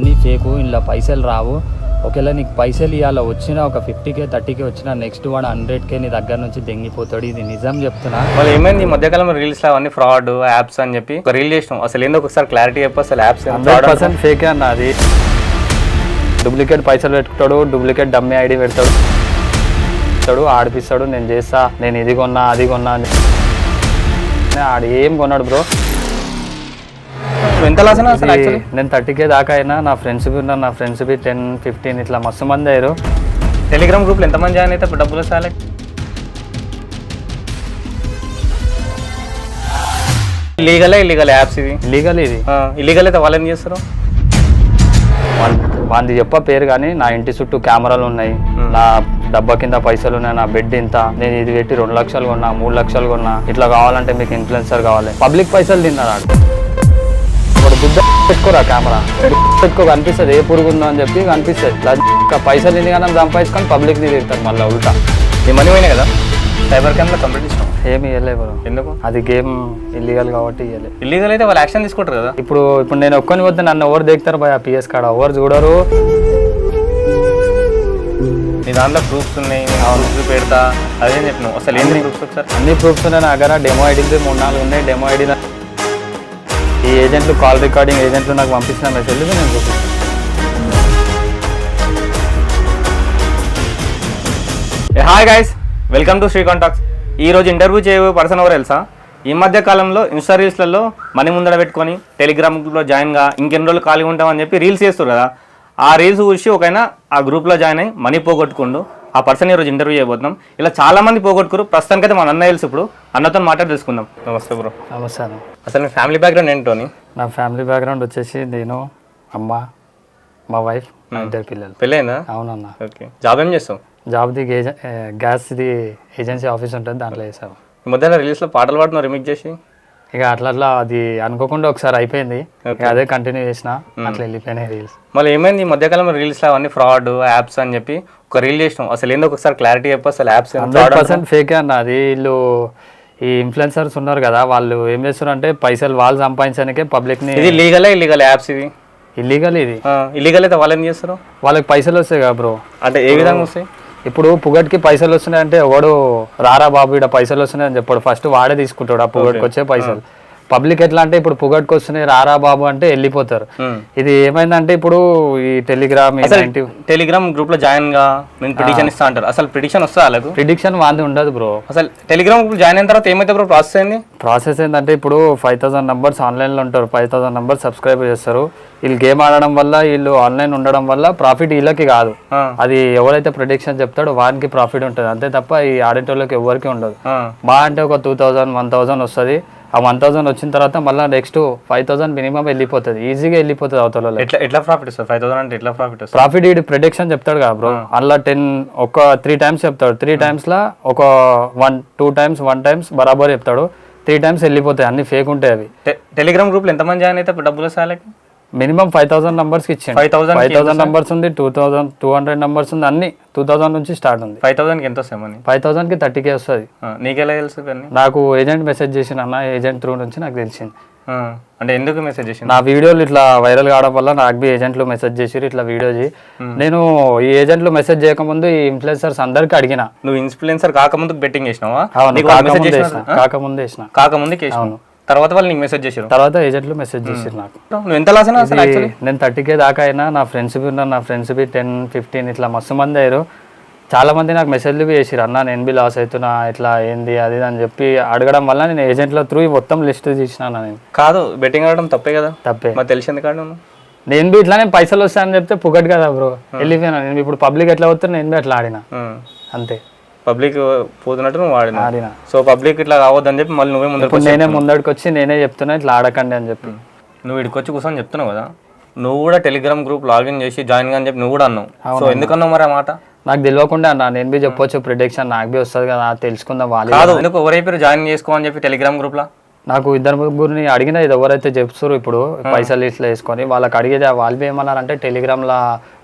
అన్నీ ఫేకు ఇలా పైసలు రావు. ఒకవేళ నీకు పైసలు ఇవ్వాల వచ్చినా ఒక ఫిఫ్టీకే థర్టీకే వచ్చినా నెక్స్ట్ వాడు హండ్రెడ్కే నీ దగ్గర నుంచి దెంగిపోతాడు. ఇది నిజం చెప్తున్నా. వాళ్ళు ఏమైంది? ఈ మధ్యకాలంలో రీల్స్ అవన్నీ ఫ్రాడ్ యాప్స్ అని చెప్పి ఒక రీల్ చేసినాం. అసలు ఏందో ఒకసారి క్లారిటీ చెప్పు అసలు యాప్స్ పర్సెంట్ ఫేకే అన్న అది. డూప్లికేట్ పైసలు పెట్టుకుంటాడు డూప్లికేట్ డమ్మీ ఐడి పెడతాడు. పెడతాడు ఆడిపిస్తాడు నేను చేస్తా నేను ఇది కొన్నా అది కొన్నా అని. ఆడు ఏం కొన్నాడు బ్రో ఎంత లాస్ అయినా అసలు actually? నేను థర్టీకే దాకా అయినా నా ఫ్రెండ్స్ బి ఉన్నారు నా ఫ్రెండ్స్ బి టెన్ ఫిఫ్టీన్ ఇట్లా మస్తు మంది అయ్యారు. టెలిగ్రామ్ గ్రూప్లో ఎంతమంది జాయిన్ అయితే ఇప్పుడు డబ్బులు వస్తాయి ఇల్లీగలే ఇల్లీగల్ యాప్స్ ఇవి? లీగల్ ఇది? ఇల్లీగల్ అయితే వాళ్ళు ఏం చేస్తారు? వాళ్ళ- వాళ్ళది చెప్ప పేరు కానీ నా ఇంటి చుట్టూ కెమెరాలు ఉన్నాయి. నా డబ్బా కింద పైసలు ఉన్నాయి నా బెడ్ ఇంత. నేను ఇది పెట్టి రెండు లక్షలు కొన్నా మూడు లక్షలు కొన్నా. ఇట్లా కావాలంటే మీకు ఇన్ఫ్లుయెన్సర్ కావాలి. పబ్లిక్ పైసలు తిన్నాడు బుద్ధ పెట్టుకోరా కెమెరా? పెట్టుకో కనిపిస్తుంది. ఏ పురుగు ఉందో అని చెప్పి కనిపిస్తుంది. పైసలు తిని కానీ సంపాదించుకొని పబ్లిక్ తిరుగుతారు మళ్ళీ ఉల్టా. ఈ మనీ పోయినాయి కదా? సైబర్ క్రైమ్లో కంప్లీట్ ఇస్తాం ఏమి ఇవ్వలే బ్రో. ఎందుకు? అది గేమ్ ఇల్లీగల్ కాబట్టి ఇవ్వలే ఇల్లీగల్ అయితే వాళ్ళు యాక్షన్ తీసుకుంటారు కదా? ఇప్పుడు ఇప్పుడు నేను ఒక్కని పోతే నన్ను ఎవరు దేకుతారు భయ పిఎస్ కాడ? ఎవరు చూడరు? నీ దాంట్లో ప్రూఫ్స్ ఉన్నాయి ప్రూఫ్స్ పెడతా. అదే చెప్పినావు? అసలు ఏంటి ప్రూఫ్స్ ఒకసారి? అన్ని ప్రూఫ్స్ ఉన్నాయి నా దగ్గర. డెమో ఐడీలు మూడు నాలుగు ఉన్నాయి. డెమో ఐడి ఈ ఏజెంట్లు కాల్ రికార్డింగ్ ఏజెంట్లు నాకు పంపించిన మెసేజ్ నేను చూపిస్తాను hi guys welcome to Shri contacts ఈ రోజు ఇంటర్వ్యూ చేయ పర్సన్ ఎవరు తెలుసా? ఈ మధ్య కాలంలో ఇన్స్టా రీల్స్లలో మనీ ముందర పెట్టుకొని టెలిగ్రామ్ గ్రూప్లో జాయిన్గా ఇంకెన్ని రోజులు ఖాళీగా ఉంటామని చెప్పి రీల్స్ చేస్తారు కదా. ఆ రీల్స్ చూసి ఒకైనా ఆ గ్రూప్లో జాయిన్ అయ్యి మనీ పోగొట్టుకుండు. ఆ పర్సన్ ఈరోజు ఇంటర్వ్యూ చేయబోతున్నాం. ఇలా చాలా మంది పోగొట్టుకురు. ప్రస్తుతానికైతే మన అన్న తెలుసు ఇప్పుడు. అన్నతో మాట్లాడి తెలుసుకుందాం నమస్తే బ్రో. అన్న. అసలు మీ ఫ్యామిలీ బ్యాక్గ్రౌండ్ ఏంటోని నా ఫ్యామిలీ బ్యాక్గ్రౌండ్ వచ్చేసి నేను అమ్మ మా వైఫ్ నా ఇద్దరు పిల్లలు. పెళ్ళైందా అవునన్న. ఓకే. జాబ్ ఏం చేస్తావు? జాబ్ది ఏజె గ్యాస్ది ఏజెన్సీ ఆఫీస్ ఉంటుంది దాంట్లో వేసాము ఈ మధ్యన రిలీజ్లో పాటలు పాడుతున్నావు రిమిక్ చేసి? ఇక అట్లా అట్లా అది అనుకోకుండా ఒకసారి అయిపోయింది. ఇక అదే కంటిన్యూ చేసిన అట్లా వెళ్ళిపోయినాయి రీల్స్ మళ్ళీ ఏమైంది? ఈ మధ్యకాలంలో రీల్స్ అవన్నీ ఫ్రాడ్ యాప్స్ అని చెప్పి ఒక రీల్ చేసినాం. అసలు ఏందో ఒకసారి క్లారిటీ చెప్పు అసలు యాప్స్ హండ్రెడ్ పర్సెంట్ ఫేకే అన్న. అది వీళ్ళు ఈ ఇన్ఫ్లుయెన్సర్స్ ఉన్నారు కదా వాళ్ళు ఏం చేస్తారు అంటే పైసలు వాళ్ళు సంపాదించడానికే పబ్లిక్ని ఇది లీగలే ఇల్లీగల్ యాప్స్ ఇవి ఇల్లీగల్ ఇది. ఇల్లీగల్ అయితే వాళ్ళు ఏం చేస్తారు? వాళ్ళకి పైసలు వస్తాయి కదా బ్రో అంటే ఏ విధంగా వస్తాయి? ఇప్పుడు పుగట్కి పైసలు వస్తున్నాయి అంటే ఎవడు రారా బాబు ఇక్కడ పైసలు వస్తున్నాయి అని చెప్పాడు. ఫస్ట్ వాడే తీసుకుంటాడు ఆ పుగట్కి వచ్చే పైసలు. పబ్లిక్ ఎట్లా అంటే ఇప్పుడు పుగట్కి వస్తున్నాయి రారా బాబు అంటే వెళ్ళిపోతారు. ఇది ఏమైందంటే ఇప్పుడు ఈ టెలిగ్రామ్ టెలిగ్రామ్ గ్రూప్లో జాయిన్గా నేను పిటిషన్ ఇస్తా అంటారు. అసలు పిటిషన్ వస్తా వాళ్ళకు? ప్రిడిక్షన్ వాంది ఉండదు బ్రో అసలు టెలిగ్రామ్ గ్రూప్ జాయిన్ అయిన తర్వాత ఏమైతే బ్రో ప్రాసెస్ అయింది ప్రాసెస్ ఏంటంటే ఇప్పుడు ఫైవ్ థౌసండ్ నంబర్స్ ఆన్లైన్లో ఉంటారు. ఫైవ్ థౌసండ్ నంబర్స్ సబ్స్క్రైబ్ చేస్తారు. వీళ్ళు గేమ్ ఆడడం వల్ల వీళ్ళు ఆన్లైన్ ఉండడం వల్ల ప్రాఫిట్ వీళ్ళకి కాదు. అది ఎవరైతే ప్రొడిక్షన్ చెప్తాడో వానికి ప్రాఫిట్ ఉంటుంది. అంతే తప్ప ఈ ఆడేటోళ్ళకి ఎవరికి ఉండదు. మా అంటే ఒక టూ థౌజండ్ వన్ థౌసండ్ వస్తుంది. ఆ వన్ థౌసండ్ వచ్చిన తర్వాత మళ్ళీ నెక్స్ట్ ఫైవ్ థౌసండ్ మినిమం వెళ్ళిపోతుంది. ఈజీగా వెళ్ళిపోతుంది అవతల. ఎట్లా ఎట్లా ప్రాఫిట్ వస్తుంది? ఫైవ్ థౌసండ్ అంటే ఎట్లా ప్రాఫిట్ ప్రాఫిట్ ఈ ప్రొడిక్షన్ చెప్తాడు కదా బ్రో అందులో టెన్ ఒక త్రీ టైమ్స్ చెప్తాడు. త్రీ టైమ్స్లో ఒక one two times one times బరాబర్ చెప్తాడు. త్రీ టైమ్స్ వెళ్ళిపోతాయి. అన్ని ఫేక్ ఉంటాయి అవి. టెలిగ్రామ్ గ్రూప్లో ఎంతమంది జాయిన్ అయితే డబ్బులు వస్తాయి మినిమం ఫైవ్ థౌసండ్ నంబర్స్కి ఇచ్చింది 5,000 ఫైవ్ థౌసండ్ నంబర్స్ ఉంది two thousand two hundred numbers ఉంది అన్ని టూ థౌసండ్ నుంచి స్టార్ట్ ఉంది. ఫైవ్ థౌసండ్కి ఎంత వస్తాయి మనీ? ఫైవ్ థౌసండ్కి థర్టీకే వస్తుంది. నీకెలా తెలుసు ఇవన్నీ? నాకు ఏజెంట్ మెసేజ్ చేసిన అన్న ఏజెంట్ త్రూ నుంచి నాకు తెలిసింది. అంటే ఎందుకు మెసేజ్ చేసింది నా వీడియోలు ఇట్లా వైరల్ కావడం వల్ల నాకు బి ఏజెంట్లు మెసేజ్ చేసిరు ఇట్లా వీడియో చేయి. నేను ఈ ఏజెంట్లు మెసేజ్ చేయకముందు ఈ ఇన్ఫ్లుయెన్సర్స్ అందరికి అడిగిన. నువ్వు ఇన్ఫ్లుయెన్సర్ కాకముందు బెట్టింగ్ చేసినావా? అవును కాకముందు చేసిన వేసిన కాకముందు వేసిన. కాకముందు చేసినావు తర్వాత వాళ్ళు నీకు మెసేజ్ చేసారు తర్వాత ఏజెంట్లు మెసేజ్ చేసిరు నాకు. నువ్వు ఎంత లాస్ అయినా అసలు ఇది నేను థర్టీకే దాకా అయినా నా ఫ్రెండ్స్ బి ఉన్నారు నా ఫ్రెండ్స్ బి టెన్ ఫిఫ్టీన్ ఇట్లా మస్తు మంది అయ్యారు. చాలా మంది నాకు మెసేజ్లు బి చేసిరు అన్న నేను బి లాస్ అవుతున్నా ఇట్లా ఏంది అది అని చెప్పి అడగడం వల్ల నేను ఏజెంట్ల త్రూ మొత్తం లిస్ట్ తీసిన నేను. కాదు బెట్టింగ్ ఆడడం తప్పే కదా? తప్పే. మరి తెలిసింది కాదు నేను బి ఇట్లానే పైసలు వస్తాయని చెప్తే పుగట్ కదా బ్రో వెళ్ళిపోయినా నేను. ఇప్పుడు పబ్లిక్ ఎట్లా వస్తే నేను బి అట్లా ఆడిన. అంతే. పబ్లిక్ పోతున్నట్టు నువ్వు ఆడినా ఆడిన సో పబ్లిక్ ఇట్లా కావద్దని చెప్పి మళ్ళీ నువ్వే ఇప్పుడు నేనే ముందడికి వచ్చి నేనే చెప్తున్నా ఇట్లా ఆడకండి అని చెప్పి. నువ్వు ఇక్కడికి వచ్చి కూర్చొని చెప్తున్నావు కదా. నువ్వు కూడా టెలిగ్రామ్ గ్రూప్ లాగిన్ చేసి జాయిన్ అని చెప్పి నువ్వు కూడా అన్నావు. సో ఎందుకన్నావు మరి ఆ మాట? నాకు తెలియకుండా అన్న నేను బి చెప్పొచ్చు ప్రిడిక్షన్ నాకు బి వస్తుంది కదా తెలుసుకుందాం వాళ్ళు కాదు ఎందుకు ఎవరైపోయారు జాయిన్ చేసుకో అని చెప్పి టెలిగ్రామ్ గ్రూప్ లా? నాకు ఇద్దరు ముగ్గురిని అడిగిన ఇది ఎవరైతే చెప్తారో ఇప్పుడు పైసలు ఇట్లా వేసుకొని వాళ్ళకి అడిగేది వాళ్ళు ఏమన్నారంటే టెలిగ్రామ్లో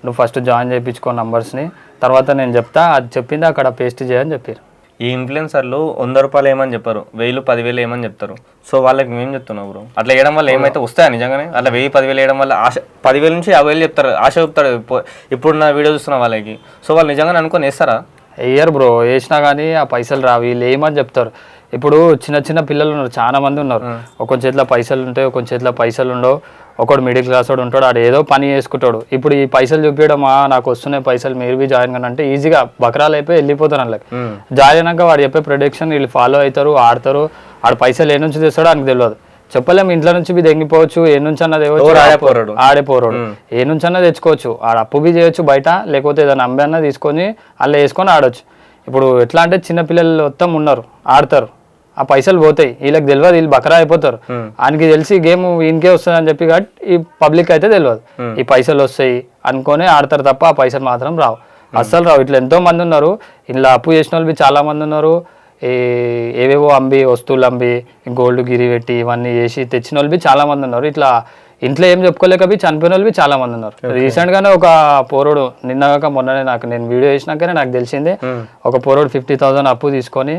నువ్వు ఫస్ట్ జాయిన్ చేయించుకో నంబర్స్ని తర్వాత నేను చెప్తా అది చెప్పింది అక్కడ పేస్ట్ చేయని చెప్పారు. ఈ ఇన్ఫ్లుయెన్సర్లు వంద రూపాయలు ఏమని చెప్పారు వెయ్యిలు పదివేలు ఏమని చెప్తారు. సో వాళ్ళకి మేము చెప్తున్నాం బ్రో అట్లా వేయడం వల్ల ఏమైతే వస్తాయా నిజంగానే? అట్లా వెయ్యి పదివేలు వేయడం వల్ల ఆశ పదివేల నుంచి యాభై వేలు చెప్తారు ఆశ ఇప్పు- ఇప్పుడు నా వీడియో చూస్తున్న వాళ్ళకి. సో వాళ్ళు నిజంగానే అనుకొని వేస్తారా? వేయరు బ్రో వేసినా కానీ ఆ పైసలు రావు వీళ్ళు ఏమని చెప్తారు? ఇప్పుడు చిన్న చిన్న పిల్లలు ఉన్నారు చాలా మంది ఉన్నారు. ఒక చేతిలో పైసలు ఉంటాయి ఒక చేతిలో పైసలు ఉండవు. ఒకడు మిడిల్ క్లాస్ వాడు ఉంటాడు ఆడు ఏదో పని చేసుకుంటాడు. ఇప్పుడు ఈ పైసలు చూపించడమా నాకు వస్తున్నాయి పైసలు మీరు బి జాయిన్ కానీ అంటే ఈజీగా బకరాలు అయిపోయి వెళ్ళిపోతారు మ్మ్. జాయిన్ అయినాక వాడు చెప్పే ప్రొడక్షన్ వీళ్ళు ఫాలో అవుతారు ఆడతారు ఆడు పైసలు ఏ నుంచి తెస్తాడో ఆయనకు తెలియదు. చెప్పలేము ఇంట్లో నుంచి బి దెంగిపోవచ్చు ఏ నుంచి అన్నది ఎవరు ఆడే పోరాడు. ఆడే పోరాడు. ఏ నుంచి అన్నా తెచ్చుకోవచ్చు ఆడ అప్పు బి చేయొచ్చు బయట లేకపోతే ఏదైనా అమ్మి అన్నా తీసుకొని అలా వేసుకొని ఆడొచ్చు. ఇప్పుడు ఎట్లా అంటే చిన్న పిల్లలు మొత్తం ఉన్నారు ఆడతారు. ఆ పైసలు పోతాయి. వీళ్ళకి తెలియదు వీళ్ళు బకరా అయిపోతారు. ఆయనకి తెలిసి గేమ్ ఈయనకే వస్తుంది అని చెప్పి కాబట్టి ఈ పబ్లిక్ అయితే తెలియదు ఈ పైసలు వస్తాయి అనుకొని ఆడతారు తప్ప ఆ పైసలు మాత్రం రావు. అస్సలు రావు. ఇట్లా ఎంతో మంది ఉన్నారు. ఇలా అప్పు చేసిన వాళ్ళు చాలా మంది ఉన్నారు. ఈ ఏవేవో అమ్మి వస్తువులు అమ్మి గోల్డ్ గిరి పెట్టి ఇవన్నీ చేసి తెచ్చిన వాళ్ళు చాలా మంది ఉన్నారు. ఇట్లా ఇంట్లో ఏం చెప్పుకోలేక చనిపోయిన వాళ్ళు చాలా మంది ఉన్నారు. రీసెంట్ గానే ఒక పోరోడు నిన్నగాక మొన్ననే నాకు నేను వీడియో చేసినాకనే నాకు తెలిసింది. ఒక పోరోడు ఫిఫ్టీ థౌసండ్ అప్పు తీసుకొని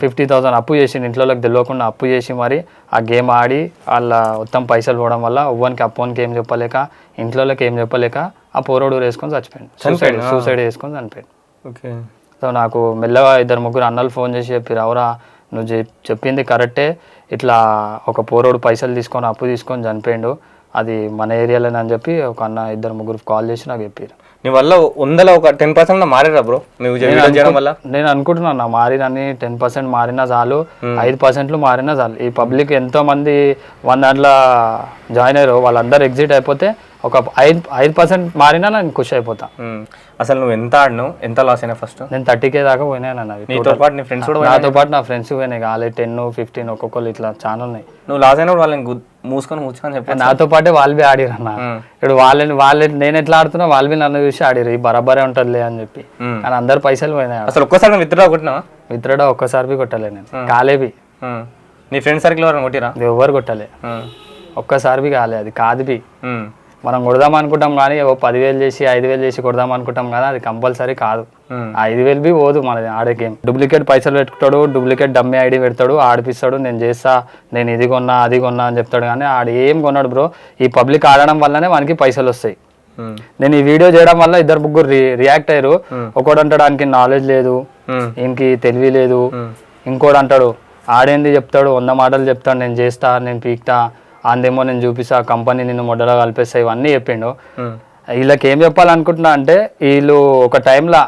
ఫిఫ్టీ థౌసండ్. అప్పు చేసి ఇంట్లోకి తెలియకుండా అప్పు చేసి మరి ఆ గేమ్ ఆడి వాళ్ళ మొత్తం పైసలు పోవడం వల్ల ఒవ్వనికి అప్పోనికి ఏం చెప్పలేక ఇంట్లోకి ఏం చెప్పలేక ఆ పోరోడు వేసుకొని చచ్చిపోయాడు. సూసైడ్ సూసైడ్ చేసుకొని చనిపోయాడు. ఓకే. సో నాకు మెల్లగా ఇద్దరు ముగ్గురు అన్నలు ఫోన్ చేసి చెప్పి రావురా నువ్వు చెప్- చెప్పింది కరెక్టే. ఇట్లా ఒక పోరోడు పైసలు తీసుకొని అప్పు తీసుకొని చనిపోయిండు. అది మన ఏరియాలోనే అని చెప్పి ఒక అన్న ఇద్దరు ముగ్గురు కాల్ చేసి నాకు చెప్పారు నీ వల్ల వందల ఒక టెన్ పర్సెంట్ మారారా బ్రో నువ్వు వీడియో చేయడం వల్ల? నేను అనుకుంటున్నాను నా మారినని టెన్ పర్సెంట్ మారినా చాలు ఐదు పర్సెంట్లు మారినా చాలు. ఈ పబ్లిక్ ఎంతో మంది వన్ దాంట్లో జాయిన్ అయ్యారు వాళ్ళందరూ ఎగ్జిట్ అయిపోతే ఒక ఐదు ఐదు పర్సెంట్ మారినా నేను ఖుషి అయిపోతా. అసలు నువ్వు ఎంత ఆడినావు? ఎంత లాస్ అయినా ఫస్ట్ నేను థర్టీ కే దాకా పోయినాను అన్నది నీతో పాటు నీ ఫ్రెండ్స్ కూడా నాతో పాటు నా ఫ్రెండ్స్ పోయినాయి కాలే టెన్ ఫిఫ్టీన్ ఒక్కొక్కరు ఇట్లా చాలా ఉన్నాయి. నువ్వు లాస్ అయినప్పుడు వాళ్ళని మూసుకొని కూర్చొని చెప్పి నాతో పాటే వాళ్ళు బి ఆడిరు అన్న. ఇప్పుడు వాళ్ళని వాళ్ళని నేను ఎట్లా ఆడుతున్నా వాళ్ళు బి నన్ను చూసి ఆడిరు ఈ బరాబరే ఉంటుందిలే అని చెప్పి. కానీ అందరు పైసలు పోయినాయి అసలు ఒక్కసారి విత్డ్రా కొట్టినావా? విత్రడా ఒక్కసారి బి కొట్టలే నేను. కాలేబి. నీ ఫ్రెండ్ సర్కిల్ ఎవరైనా కొట్టిరా ఎవరు కొట్టలే. ఒక్కసారి బి కాలే అది కాదు బి. మనం కొడదాం అనుకుంటాం కానీ ఓ పదివేలు చేసి ఐదు వేలు చేసి కొడదాం అనుకుంటాం కానీ అది కంపల్సరీ కాదు. ఐదు వేలు బి పోదు మనది ఆడే గేమ్. డూప్లికేట్ పైసలు పెట్టుకుంటాడు డూప్లికేట్ డమ్మీ ఐడి పెడతాడు ఆడిపిస్తాడు నేను చేస్తా నేను ఇది కొన్నా అది కొన్నా అని చెప్తాడు కానీ ఆడు ఏం కొన్నాడు బ్రో ఈ పబ్లిక్ ఆడడం వల్లనే మనకి పైసలు వస్తాయి. నేను ఈ వీడియో చేయడం వల్ల ఇద్దరు ముగ్గురు రియాక్ట్ అయ్యారు. ఒకడు అంటాడు ఆయనకి నాలెడ్జ్ లేదు. ఈయనకి తెలివి లేదు. ఇంకోడు అంటాడు ఆడేంది చెప్తాడు వంద మాటలు చెప్తాడు నేను చేస్తా నేను పీక్తా అందేమో నేను చూపిస్తా కంపెనీ నిన్ను మొదలు కలిపేస్తా ఇవన్నీ చెప్పిండు. వీళ్ళకి ఏం చెప్పాలనుకుంటున్నా అంటే వీళ్ళు ఒక టైంలో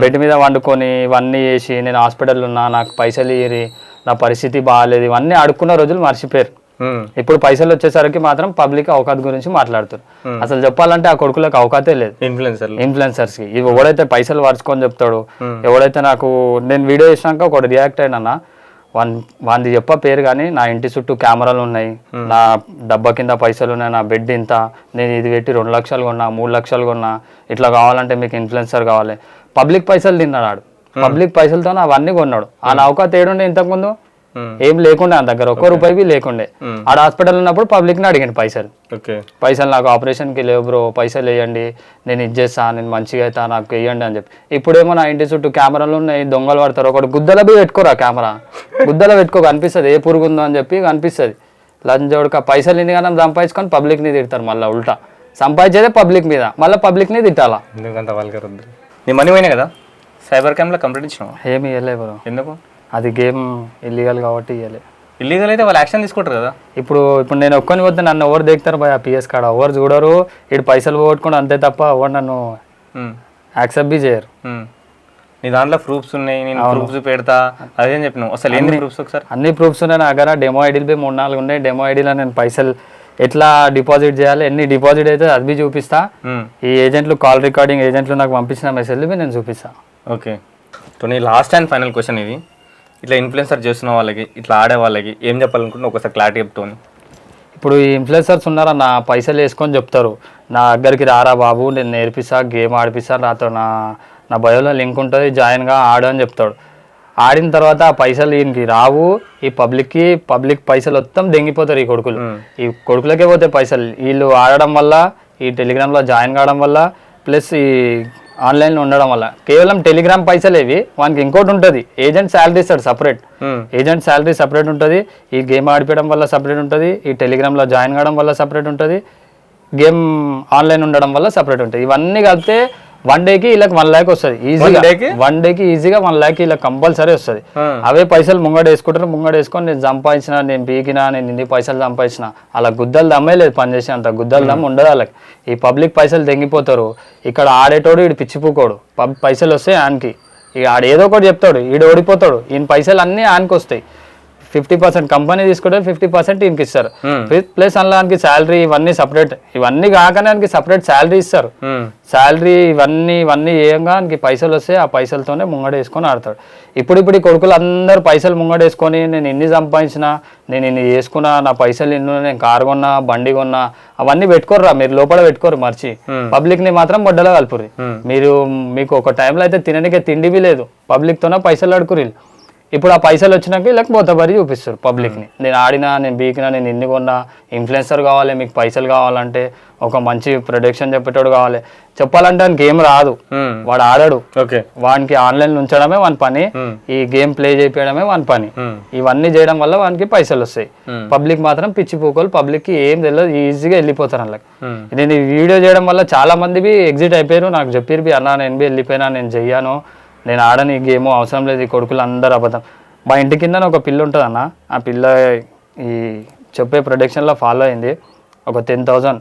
బెడ్ మీద వండుకొని ఇవన్నీ చేసి నేను హాస్పిటల్ ఉన్నా నాకు పైసలు ఇయ్యి నా పరిస్థితి బాగాలేదు ఇవన్నీ అడుక్కున్న రోజులు మర్చిపోయారు. ఇప్పుడు పైసలు వచ్చేసరికి మాత్రం పబ్లిక్ అవకాశం గురించి మాట్లాడుతారు. అసలు చెప్పాలంటే ఆ కొడుకులకు అవకాశే లేదు. ఇన్ఫ్లుయెన్సర్లు ఇన్ఫ్లుయెన్సర్స్కి. ఎవడైతే పైసలు పరుచుకొని చెప్తాడు ఎవడైతే నాకు నేను వీడియో చేసినాక ఒకటి రియాక్ట్ అయినా వన్ వాంది చెప్ప పేరు కానీ నా ఇంటి చుట్టూ కెమెరాలు ఉన్నాయి. నా డబ్బా కింద పైసలు ఉన్నాయి నా బెడ్ ఇంత నేను ఇది పెట్టి రెండు లక్షలు కొన్నా మూడు లక్షలు కొన్నా ఇట్లా కావాలంటే మీకు ఇన్ఫ్లుయెన్సర్ కావాలి. పబ్లిక్ పైసలు తిన్నాడు పబ్లిక్ పైసలతో అవన్నీ కొన్నాడు. ఆ నౌక తేడుండే ఇంతకుముందు. ఏం లేకుండే ఆ దగ్గర. ఒక్క రూపాయి బి లేకుండే. ఆడ హాస్పిటల్ ఉన్నప్పుడు పబ్లిక్ని అడిగాను పైసలు. పైసలు నాకు ఆపరేషన్కి లేవు బ్రో పైసలు వేయండి నేను ఇది చేస్తా నేను మంచిగా అవుతా నాకు వేయండి అని చెప్పి. ఇప్పుడేమో నా ఇంటి చుట్టూ కెమెరాలు ఉన్నాయి దొంగలు పడతారు. ఒకటి గుద్దల బి పెట్టుకోరా కెమెరా గుద్దల పెట్టుకో కనిపిస్తుంది. ఏ పురుగు ఉందో అని చెప్పి కనిపిస్తుంది. లంచోడుక పైసలు ఇన్ని కానీ సంపాదించుకొని పబ్లిక్ని తిడతారు మళ్ళీ ఉల్టా. సంపాదించేదే పబ్లిక్ మీద. మళ్ళీ పబ్లిక్ని తిట్టాలా? ఎందుకంత వాళ్ళకి నీ మనీ పోయినాయి కదా? సైబర్ క్రైమ్లో కంప్లీట్ ఇచ్చినావు? ఏమి ఇవ్వలే బ్రో ఎందుకు? అది గేమ్ ఇల్లీగల్ కాబట్టి ఇవ్వలే ఇల్లీగల్ అయితే వాళ్ళు యాక్షన్ తీసుకుంటారు కదా? ఇప్పుడు ఇప్పుడు నేను ఒక్కని పోతే నన్ను ఎవరు దిగుతారు భయ పిఎస్ కాడ? ఎవరు చూడరు ఇటు పైసలు పోగొట్టుకుంటే అంతే తప్ప ఎవరు నన్ను. యాక్సెప్ట్ బి చేయరు. నీ దాంట్లో ప్రూఫ్స్ ఉన్నాయి నేను ప్రూఫ్స్ పెడతా అదేం చెప్పినావు. అసలు ఏంది ప్రూఫ్స్ ఒకసారి? అన్ని ప్రూఫ్స్ ఉన్నాయి నా దగ్గర. డెమో ఐడీలు పోయి మూడు నాలుగు ఉన్నాయి. డెమో ఐడీలో నేను పైసలు ఎట్లా డిపాజిట్ చేయాలి ఎన్ని డిపాజిట్ అయితే అది చూపిస్తా. ఈ ఏజెంట్లు కాల్ రికార్డింగ్ ఏజెంట్లు నాకు పంపించిన మెసేజ్లు నేను చూపిస్తా. ఓకే. సో నీ లాస్ట్ అండ్ ఫైనల్ క్వశ్చన్ ఇది. ఇట్లా ఇన్ఫ్లుయెన్సర్ చేస్తున్న వాళ్ళకి ఇట్లా ఆడే వాళ్ళకి ఏం చెప్పాలనుకుంటున్నా ఒకసారి క్లారిటీ చెప్తాను ఇప్పుడు ఈ ఇన్ఫ్లుయెన్సర్స్ ఉన్నారా నా పైసలు వేసుకొని చెప్తారు. నా దగ్గరికి రారా బాబు నేను నేర్పిస్తా గేమ్ ఆడిపిస్తా నాతో నా నా బయోలో లింక్ ఉంటుంది జాయిన్గా ఆడు అని చెప్తాడు. ఆడిన తర్వాత ఆ పైసలు ఈయనకి రావు ఈ పబ్లిక్కి పబ్లిక్ పైసలు మొత్తం దెంగిపోతారు ఈ కొడుకులు. ఈ కొడుకులకే పోతే పైసలు. వీళ్ళు ఆడడం వల్ల ఈ టెలిగ్రామ్లో జాయిన్ కావడం వల్ల ప్లస్ ఈ ఆన్లైన్లో ఉండడం వల్ల. కేవలం టెలిగ్రామ్ పైసలు ఇవి. వానికి ఇంకోటి ఉంటుంది. ఏజెంట్ శాలరీ ఇస్తాడు సపరేట్. ఏజెంట్ శాలరీ సపరేట్ ఉంటుంది. ఈ గేమ్ ఆడిపించడం వల్ల సపరేట్ ఉంటుంది. ఈ టెలిగ్రామ్లో జాయిన్ కావడం వల్ల సపరేట్ ఉంటుంది. గేమ్ ఆన్లైన్ ఉండడం వల్ల సపరేట్ ఉంటుంది. ఇవన్నీ కలిపితే వన్ డేకి వీళ్ళకి వన్ ల్యాక్ వస్తుంది. ఈజీగా? వన్ డేకి ఈజీగా వన్ ల్యాక్ ఇలా కంపల్సరీ వస్తుంది. అవే పైసలు ముంగడ వేసుకుంటారు ముంగడ వేసుకొని నేను సంపాదించిన నేను పీకినా నేను ఇన్ని పైసలు సంపాదించిన. అలా గుద్దలు దమ్మే లేదు పనిచేసే అంత. గుద్దలు దమ్ ఉండదు వాళ్ళకి. ఈ పబ్లిక్ పైసలు తెంగిపోతారు. ఇక్కడ ఆడేటోడు ఈడు పిచ్చిపోకోడు పైసలు వస్తాయి ఆన్కి ఇక ఆడ ఏదో ఒకటి చెప్తాడు. ఈడు ఓడిపోతాడు. ఈయన పైసలు అన్నీ ఆన్కి వస్తాయి ఫిఫ్టీ పర్సెంట్ కంపెనీ తీసుకుంటే ఫిఫ్టీ పర్సెంట్ ఈయనకి ఇస్తారు. Hmm. ప్లస్ అందులో ఆయనకి శాలరీ ఇవన్నీ సపరేట్ ఇవన్నీ కాకనే ఆయనకి సపరేట్ శాలరీ ఇస్తారు. శాలరీ ఇవన్నీ ఇవన్నీ ఏంగా ఆయనకి పైసలు వస్తే ఆ పైసలతోనే ముంగడ వేసుకొని ఆడతాడు. ఇప్పుడు ఇప్పుడు ఈ కొడుకులు అందరూ పైసలు ముంగడ వేసుకొని నేను ఇన్ని సంపాదించిన నేను ఇన్ని చేసుకున్నా నా పైసలు ఇన్ని నేను కారు కొన్నా బండి కొన్నా అవన్నీ పెట్టుకోర్రా మీరు లోపల పెట్టుకోరు మర్చి. Hmm. పబ్లిక్ని మాత్రం బొడ్డలో కలుపుర్రి. Hmm. మీరు మీకు ఒక టైంలో అయితే తిననికే తిండివి లేదు. పబ్లిక్ తోనే పైసలు అడుకురి ఇప్పుడు ఆ పైసలు వచ్చినాక వీళ్ళకి బరి చూపిస్తారు పబ్లిక్ని నేను ఆడినా నేను బీకినా నేను ఇన్ని కొన్నా ఇన్ఫ్లుయెన్సర్ కావాలి మీకు పైసలు కావాలంటే ఒక మంచి ప్రొడక్షన్ చెప్పేటోడు కావాలి. చెప్పాలంటే ఆయనకి ఏం రాదు. ఉమ్, వాడు ఆడాడు. ఓకే వానికి ఆన్లైన్ ఉంచడమే వాని పని. Hmm. ఈ గేమ్ ప్లే చేయడమే వాని పని. ఇవన్నీ చేయడం వల్ల వానికి పైసలు వస్తాయి. Hmm. పబ్లిక్ మాత్రం పిచ్చి పూకోలు పబ్లిక్కి ఏం తెలియదు ఈజీగా వెళ్ళిపోతారు ఉమ్, నేను ఈ వీడియో చేయడం వల్ల చాలా మంది బి ఎగ్జిట్ అయిపోయారు. నాకు చెప్పారు అన్నా నేను బి వెళ్ళిపోయినా నేను చెయ్యాను. నేను ఆడని ఈ గేమ్ అవసరం లేదు ఈ కొడుకులు అందరు అబద్ధం. మా ఇంటి కింద ఒక పిల్ల ఉంటుంది అన్న. ఆ పిల్ల ఈ చెప్పే ప్రొడక్షన్లో ఫాలో అయింది. ఒక టెన్ థౌజండ్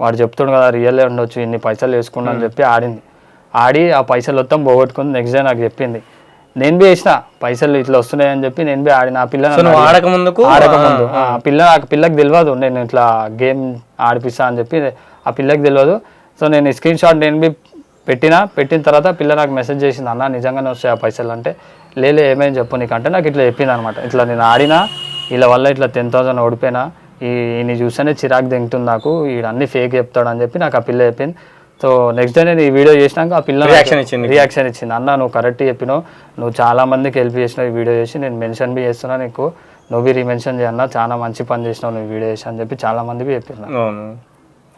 వాడు చెప్తుండు కదా రియల్లే ఉండొచ్చు ఇన్ని పైసలు వేసుకున్నా అని చెప్పి ఆడింది. ఆడి ఆ పైసలు మొత్తం పోగొట్టుకుంది. నెక్స్ట్ డే నాకు చెప్పింది. నేను బి వేసిన పైసలు ఇట్లా వస్తున్నాయి అని చెప్పి నేను బి ఆడిన. ఆ పిల్ల సో నన్ను నువ్వు అడిగింది. ఆడక ముందుకు ఆడకముందు ఆ పిల్ల ఆ పిల్లకి తెలియదు నేను ఇట్లా గేమ్ ఆడిపిస్తా అని చెప్పి ఆ పిల్లకి తెలియదు సో నేను స్క్రీన్ షాట్ నేను బి పెట్టిన పెట్టిన తర్వాత పిల్ల నాకు మెసేజ్ చేసింది అన్న నిజంగానే వస్తాయి ఆ పైసలు? అంటే లేలే ఏమేమి చెప్పు నీకు? అంటే నాకు ఇట్లా చెప్పింది అనమాట ఇట్లా నేను ఆడినా వీళ్ళ వల్ల ఇట్లా టెన్ థౌసండ్ ఓడిపోయినా ఈ ఈయన చూస్తేనే చిరాకు దింగుతుంది నాకు ఈడు అన్ని ఫేక్ చెప్తాడు అని చెప్పి నాకు ఆ పిల్ల చెప్పింది. సో నెక్స్ట్ డే నేను ఈ వీడియో చేసినాక ఆ పిల్ల Reaction ఇచ్చింది. రియాక్షన్ ఇచ్చింది. అన్న నువ్వు కరెక్ట్ చెప్పినావు నువ్వు చాలా మందికి హెల్ప్ చేసినావు ఈ వీడియో చేసి నేను మెన్షన్ బి చేస్తున్నా నీకు నువ్వు బి రీమెన్షన్ చేయన్నా చాలా మంచి పని చేసినావు నువ్వు వీడియో చేసి అని చెప్పి చాలా మంది బి చెప్పిన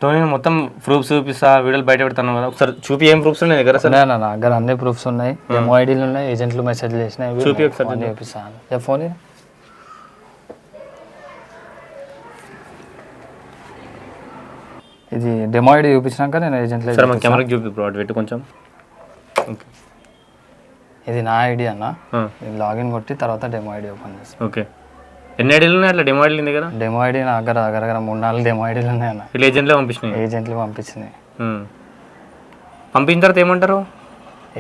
సో నేను మొత్తం ప్రూఫ్స్ చూపిస్తా వీడియోలు బయట పెడతాను కదా. ఒకసారి చూపి ఏం ప్రూఫ్స్ ఉన్నాయి దగ్గర సార్ నా దగ్గర అన్ని ప్రూఫ్స్ ఉన్నాయి. ఎమో ఐడీలు ఉన్నాయి ఏజెంట్లు మెసేజ్ చేసినాయి చూపి. ఒకసారి చూపిస్తాను. ఏ ఫోన్ ఇది? డెమో ఐడి చూపించినాక నేను ఏజెంట్లో సరే కెమెరాకి చూపి బ్రో అటు పెట్టు కొంచెం. ఓకే. ఇది నా ఐడి అన్న. నేను లాగిన్ కొట్టి తర్వాత డెమో ఐడి ఓపెన్ చేస్తాను ఓకే. ఎన్ని ఐడీలు ఉన్నాయి? అట్లా డెమో ఐడీలు దగ్గర డెమో ఐడి నా దగ్గర దగ్గర దగ్గర మూడు నాలుగు డెమో ఐడీలు ఉన్నాయి అన్న ఇట్లా ఏజెంట్లో పంపించినాయి ఏజెంట్లు పంపించినాయి. పంపించిన తర్వాత ఏమంటారు?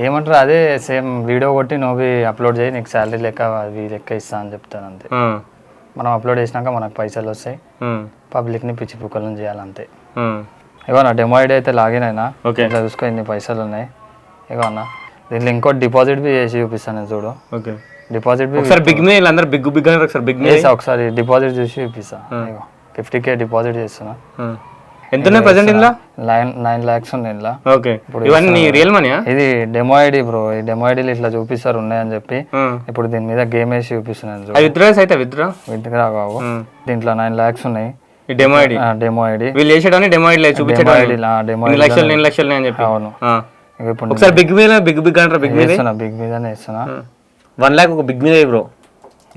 ఏమంటారు? అదే సేమ్ వీడియో కొట్టి నువ్వు అప్లోడ్ చేయి నీకు శాలరీ లెక్క అవి లెక్క ఇస్తా అని చెప్తాను అంతే. మనం అప్లోడ్ చేసినాక మనకు పైసలు వస్తాయి. పబ్లిక్ని పిచ్చి పుక్కలను చేయాలంతే. ఇగో నా డెమో ఐడి అయితే లాగిన్ అయినా ఓకే. ఇట్లా చూసుకో ఇన్ని పైసలు ఉన్నాయి. ఇగో అన్న దీంట్లో ఇంకోటి డిపాజిట్ బి చేసి చూపిస్తాను నేను చూడు. ఓకే. డిపాజిట్ ఒకసారి బిగ్ మీ వీళ్ళందరూ బిగ్ బిగ్ అని ఒకసారి బిగ్ మీ ఒకసారి డిపాజిట్ చూసి చూపిస్తా. ఫిఫ్టీ కే డిపాజిట్ చేస్తున్నా. ఎంత ఉన్నాయి ప్రజెంట్ ఇందులో? నైన్ నైన్ ల్యాక్స్ ఉన్నాయి ఇందులో. ఓకే. ఇవన్నీ రియల్ మనీయా ఇది డెమో ఐడి బ్రో ఈ డెమో ఐడీలు ఇట్లా చూపిస్తారు ఉన్నాయని చెప్పి. ఇప్పుడు దీని మీద గేమ్ వేసి చూపిస్తున్నాను విత్డ్రాస్ అయితే విత్డ్రా వీటికి రావు దీంట్లో నైన్ ల్యాక్స్ ఉన్నాయి. ఈ డెమో ఐడి. Demo ID. వీళ్ళు చేసేటని డెమో ఐడి లేదు డెమో ఐడి లక్షలు నేను లక్షలు అని చెప్పి. అవును. ఇప్పుడు ఒకసారి బిగ్ మీద బిగ్ బిగ్ అంటారా బిగ్ మీద? బిగ్ మీదనే వేస్తున్నా. వన్ ల్యాక్ ఒక బిగ్ మీద బ్రో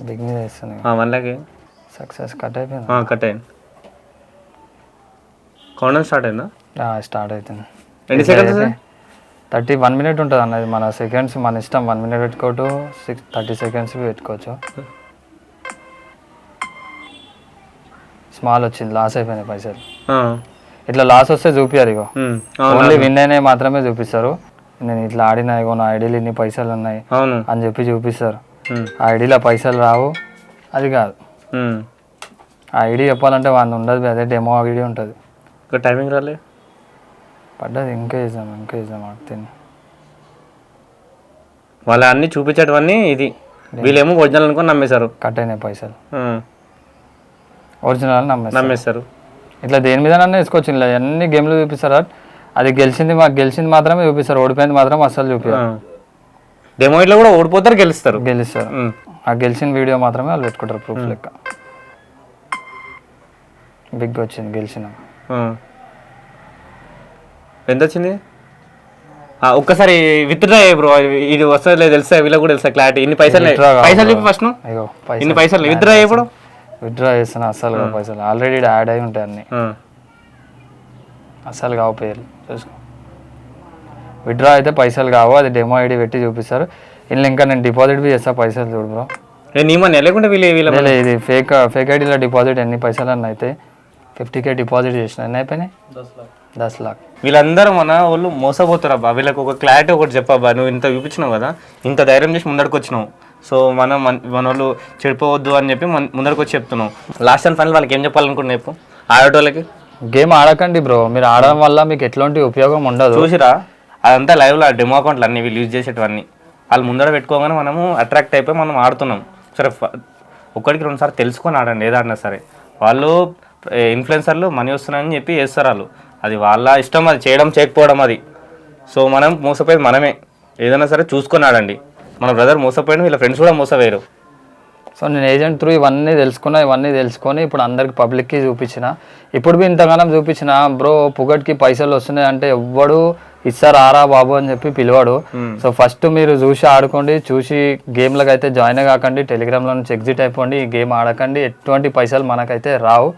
బిగ్ మీద వేస్తున్నా వన్ ల్యాక్ సక్సెస్ కట్ అయిపోయింది? కట్ అయింది? కౌంటర్ స్టార్ట్ అయిందా స్టార్ట్ అవుతుంది ఎన్ని సెకండ్స్ థర్టీ వన్ మినిట్ ఉంటుంది అన్నది మన సెకండ్స్ మన ఇష్టం. వన్ మినిట్ పెట్టుకోవచ్చు సిక్స్ థర్టీ సెకండ్స్ పెట్టుకోవచ్చు. స్మాల్ వచ్చింది లాస్ అయిపోయినాయి పైసలు. ఇట్లా లాస్ వస్తే చూపియారు ఇగో. ఓన్లీ విన్ అయినవి మాత్రమే చూపిస్తారు. నేను ఇట్లా ఆడినా ఇగో నా ఐడీలు ఇన్ని పైసలు ఉన్నాయి అవును. అని చెప్పి చూపిస్తారు. ఆ ఐడీలో పైసలు రావు. అది కాదు. ఆ ఐడి చెప్పాలంటే వాళ్ళు ఉండదు అదే డెమో ఐడి ఉంటుంది. ఇంకా టైమింగ్ రాలే? పడ్డది ఇంకా ఇద్దాం ఇంకా ఇద్దాం తిని వాళ్ళ అన్ని చూపించేటవన్నీ ఇది. వీళ్ళేమో ఒరిజినల్ అనుకొని నమ్మేశారు. కట్ అయినాయి పైసలు ఒరిజినల్ నమ్మేస్తారు. నమ్మేస్తారు. ఇట్లా దేని మీద వేసుకోవచ్చు ఇలా అన్ని గేమ్లు చూపిస్తారు. అది గెలిచింది మాకు గెలిచింది మాత్రమే చూపిస్తారు. ఓడిపోయింది మాత్రం అస్సలు చూపించారు డెమో ఇట్లో కూడా ఓడిపోతారు గెలుస్తారు. గెలుస్తారు. ఆ గెలిచిన వీడియో మాత్రమే వాళ్ళు పెట్టుకుంటారు ప్రూఫ్ లెక్క. బిగ్ వచ్చింది గెలిచిన. ఎంత వచ్చింది ఒక్కసారి విత్డ్రా బ్రో. ఇది వస్తుంది లేదు తెలుసా వీళ్ళకి కూడా తెలుసా క్లారిటీ. ఇన్ని పైసలు పైసలు. చెప్పి ఫస్ట్ ఇన్ని పైసలు విత్డ్రా ఇప్పుడు. విత్డ్రా చేస్తున్నా అసలు పైసలు ఆల్రెడీ యాడ్ అయి ఉంటాయి అన్ని. అసలు కావు పేర్లు. చూసుకో. విత్డ్రా అయితే పైసలు కావు. అది డెమో ఐడి పెట్టి చూపిస్తారు. ఇందులో ఇంకా నేను డిపాజిట్ బి చేస్తా. పైసలు చూడు బ్రో నీ మనీ లేకుంటే వీళ్ళు వీళ్ళ ఇది ఫేక్ ఫేక్ ఐడిలో డిపాజిట్ ఎన్ని పైసలు అన్న అయితే ఫిఫ్టీ కే డిపాజిట్ చేసిన. ఎన్ని అయిపోయినాయి? దస్ లాక్ వీళ్ళందరూ మన వాళ్ళు మోసపోతారబ్బా వీళ్ళకి ఒక క్లారిటీ ఒకటి చెప్పబ్బా నువ్వు ఇంత చూపించినావు కదా. ఇంత ధైర్యం చేసి ముందరకు వచ్చినావు సో మనం మన మన వాళ్ళు చెడిపోవద్దు అని చెప్పి మన- ముందరకు వచ్చి చెప్తున్నావు. లాస్ట్ అండ్ ఫైనల్ వాళ్ళకి ఏం చెప్పాలనుకుంటున్నా చెప్పు? ఆడేటోళ్ళకి? గేమ్ ఆడకండి బ్రో. మీరు ఆడడం వల్ల మీకు ఎట్లాంటి ఉపయోగం ఉండదు. చూసిరా? అదంతా లైవ్లో డెమో అకౌంట్లు అన్ని వీళ్ళు యూజ్ చేసేటివన్నీ. వాళ్ళు ముందర పెట్టుకోగానే మనము అట్రాక్ట్ అయిపోయి మనం ఆడుతున్నాం. సరే ఫ- ఒక్కడికి రెండుసార్లు తెలుసుకొని ఆడండి ఏదాడినా సరే. వాళ్ళు ఇన్ఫ్లుయెన్సర్లు మనీ వస్తున్నాయని చెప్పి చేస్తారు వాళ్ళు. అది వాళ్ళ ఇష్టం అది చేయడం చేయకపోవడం అది. సో మనం మోసపోయేది మనమే. ఏదైనా సరే చూసుకొని ఆడండి. మన బ్రదర్ మోసపోయాడు వీళ్ళ ఫ్రెండ్స్ కూడా మోసపోయారు. సో నేను ఏజెంట్ త్రూ ఇవన్నీ తెలుసుకున్నా ఇవన్నీ తెలుసుకొని ఇప్పుడు అందరికి పబ్లిక్కి చూపించిన. ఇప్పుడు బి ఇంతగానం చూపించిన బ్రో పుగట్కి పైసలు వస్తున్నాయి అంటే ఎవ్వడు ఇస్తారు ఆరా బాబు అని చెప్పి పిలవాడు. సో ఫస్ట్ మీరు చూసి ఆడుకోండి చూసి గేమ్లకు అయితే జాయిన్ కాకండి టెలిగ్రామ్లో నుంచి ఎగ్జిట్ అయిపోండి ఈ గేమ్ ఆడకండి ఎటువంటి పైసలు మనకైతే రావు.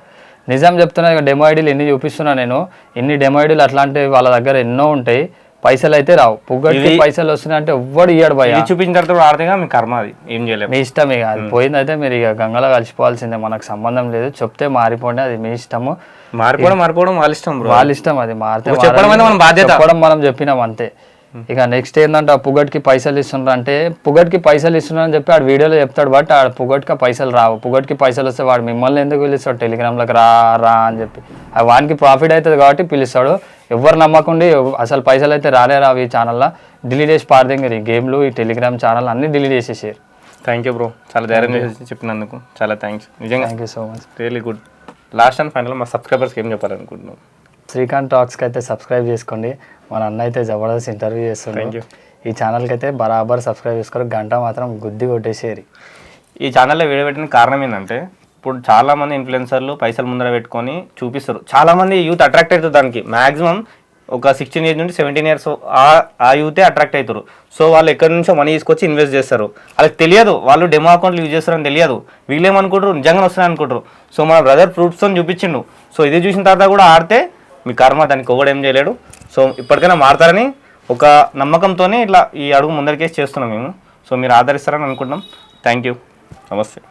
నిజం చెప్తున్నా డెమో ఐడీలు ఎన్ని చూపిస్తున్నా నేను. ఇన్ని డెమో ఐడీలు అట్లాంటివి వాళ్ళ దగ్గర ఎన్నో ఉంటాయి. పైసలు అయితే రావు. పుగట్కి పైసలు వస్తున్నాయి అంటే ఎవ్వడు ఇయ్యాడు భయ చూపించిన తర్వాత ఆడితేగా మీ కర్మ అది. ఏం చేయలేము. మీ ఇష్టం ఇక అది. పోయిందైతే మీరు ఇక గంగలో కలిసిపోవాల్సిందే. మనకు సంబంధం లేదు. చెప్తే మారిపోండి. అది మీ ఇష్టము. మారిపోవడం మారిపోవడం వాళ్ళ ఇష్టం వాళ్ళ ఇష్టం అది. మారితే చెప్పడం మన బాధ్యత. చెప్పడం మనం చెప్పినాం అంతే. ఇక నెక్స్ట్ ఏంటంటే ఆ పుగట్కి పైసలు ఇస్తున్నారు అంటే పుగట్కి పైసలు ఇస్తున్నారు అని చెప్పి ఆడు వీడియోలో చెప్తాడు బట్ ఆడ పుగట్కి ఆ పైసలు రావు. పుగట్కి పైసలు వస్తే వాడు మిమ్మల్ని ఎందుకు పిలుస్తాడు? టెలిగ్రామ్లోకి రా రా అని చెప్పి. ఆ వానికి ప్రాఫిట్ అవుతుంది కాబట్టి పిలుస్తాడు. ఎవరు నమ్మకండి అసలు పైసలు అయితే రాలే రావు ఈ ఛానల్లో డిలీట్ చేసి పారదింగరు ఈ గేమ్లు ఈ టెలిగ్రామ్ ఛానల్ అన్ని డిలీట్ చేసేసారు. థ్యాంక్ యూ బ్రో చాలా ధైర్యం చేసి చెప్పినందుకు. చాలా థ్యాంక్స్ నిజంగా thank you so much really good last and final మా సబ్స్క్రైబర్స్కి ఏం చెప్పాలనుకుంటున్నాం శ్రీకాంత్ టాక్స్కి అయితే సబ్స్క్రైబ్ చేసుకోండి. మన అన్న అయితే జబర్దస్త్ ఇంటర్వ్యూ చేస్తున్నాడు. ఈ ఛానల్కి అయితే బరాబర్ సబ్స్క్రైబ్ చేసుకోరు. గంట మాత్రం గుద్ది కొట్టేసేరి. ఈ ఛానల్లో వీడియో పెట్టిన కారణం ఏంటంటే ఇప్పుడు చాలా మంది ఇన్ఫ్లుయెన్సర్లు పైసలు ముందర పెట్టుకొని చూపిస్తారు. చాలా మంది యూత్ అట్రాక్ట్ అవుతారు దానికి. మాక్సిమం ఒక సిక్స్టీన్ ఇయర్స్ నుండి సెవెంటీన్ ఇయర్స్ ఆ యూతే అట్రాక్ట్ అవుతారు. సో వాళ్ళు ఎక్కడి నుంచో మనీ తీసుకొచ్చి ఇన్వెస్ట్ చేస్తారు. వాళ్ళకి తెలియదు. వాళ్ళు డెమో అకౌంట్లు యూజ్ చేస్తారని తెలియదు. వీళ్ళేమనుకుంటారు? నిజంగా వస్తున్నాయి అనుకుంటారు సో మన బ్రదర్ ప్రూఫ్స్తో చూపించిండు. సో ఇది చూసిన తర్వాత కూడా ఆడితే మీ కర్మ దానికి ఏం చేయలేడు. సో ఇప్పటికైనా మారతారని ఒక నమ్మకంతోనే ఇట్లా ఈ అడుగు ముందరికేసి చేస్తున్నాం మేము. సో మీరు ఆదరిస్తారని అనుకుంటున్నాం. థ్యాంక్ యూ నమస్తే